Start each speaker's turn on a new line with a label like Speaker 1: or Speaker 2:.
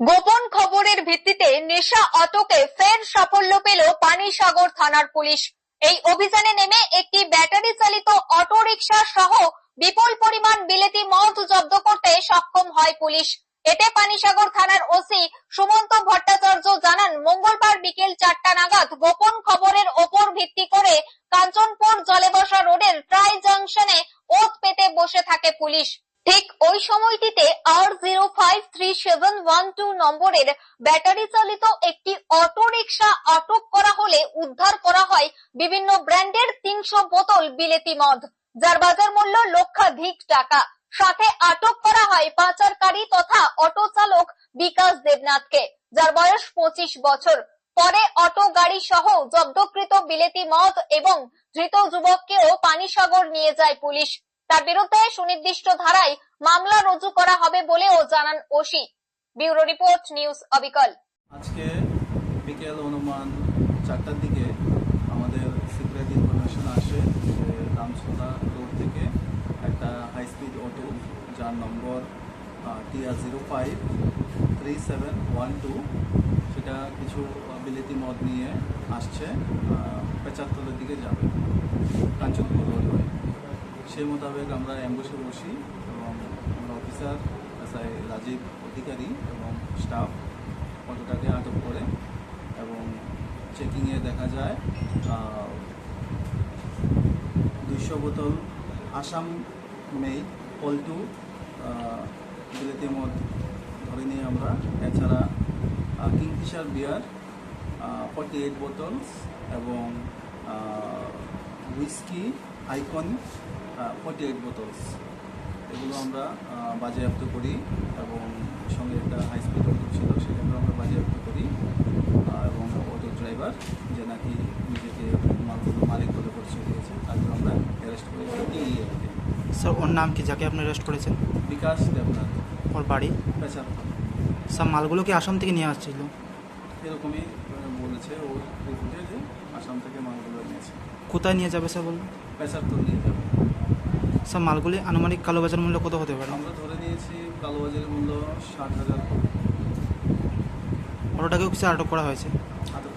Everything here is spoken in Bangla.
Speaker 1: গোপন খবরের ভিত্তিতে নেশা আটকে ফের সাফল্য পেল পানিসাগর থানার পুলিশ। এই অভিযানে নেমে একটি ব্যাটারি চালিত অটোরিকশা সহ বিপুল পরিমাণ বিলেতি মদ জব্দ করতে সক্ষম হয় পুলিশ। এতে পানিসাগর থানার ওসি সুমন্ত ভট্টাচার্য জানান, মঙ্গলবার বিকেল চারটা নাগাদ গোপন খবরের ওপর ভিত্তি করে কাঞ্চনপুর জলেবসা রোডের ট্রাই জাংশনে ওত পেতে বসে থাকে পুলিশ। ঠিক ওই সময়টিতে আর zero five three seven one two নম্বরের ব্যাটারি চালিত একটি অটো রিক্সা আটক করা হলে উদ্ধার করা হয় বিভিন্ন ব্র্যান্ডের তিনশো বোতল বিলেতি মদ, যার বাজার মূল্য লক্ষাধিক টাকা। সাথে আটক করা হয় পাচারকারী তথা অটো চালক বিকাশ দেবনাথকে, যার বয়স পঁচিশ বছর। পরে অটো গাড়ি সহ জব্দকৃত বিলেতি মদ এবং ধৃত যুবককেও পানিসাগর নিয়ে যায় পুলিশ। তার বিরুদ্ধে সুনির্দিষ্ট ধারায় মামলা রুজু করা হবে বলেও জানান ওসি। ব্যুরো রিপোর্ট নিউজ অবিকল।
Speaker 2: আজকে বিকেল অনুমান চারটার দিকে আমাদের সিক্রেট ইনফরমেশন আসে যে রামসোলা রোড থেকে একটা হাই স্পিড অটো যার number TR zero five three seven one two সেটা কিছু বিলেতি মদ নিয়ে আসছে আহ, পেচারতলের দিকে যাবে। হয়ে সেই মোতাবেক আমরা অ্যাম্বুসে বসি এবং আমরা অফিসার রাজীব অধিকারী এবং স্টাফ অটোটাকে আটক করে এবং চেকিংয়ে দেখা যায় দুইশো বোতল আসাম মেড পল্টু বিলেতি মদ ধরে নিয়ে আমরা, এছাড়া Kingfisher beer forty eight bottles এবং whisky icon forty eight bottles এগুলো আমরা বাজেয়াপ্ত করি এবং সঙ্গে একটা হাই স্পিড ছিল সেটাকেও আমরা বাজেয়াপ্ত করি। এবং অটো ড্রাইভার যে নাকি নিজেকে মালগুলো মালিক বলে পরিচয় দিয়েছে তাকে আমরা অ্যারেস্ট করেছি
Speaker 3: স্যার ওর নাম কি যাকে আপনি অ্যারেস্ট করেছেন?
Speaker 2: বিকাশ দেবনাথ।
Speaker 3: ওর বাড়ি?
Speaker 2: পেশার
Speaker 3: স্যার মালগুলো কি আসাম থেকে নিয়ে আসছিল?
Speaker 2: এরকমই বলেছে ও রিপোর্টে যে আসাম থেকে মালগুলো নিয়েছে।
Speaker 3: কোথায় নিয়ে যাবে স্যার বলুন?
Speaker 2: পেশার তো নিয়ে যাবে।
Speaker 3: স্যার মালগুলি আনুমানিক কালোবাজার মূল্য কত হতে পারে?
Speaker 2: আমরা ধরে নিয়েছি কালোবাজারের মূল্য ষাট হাজার।
Speaker 3: অটোটাকেও কিছু আটক করা হয়েছে।
Speaker 2: আটক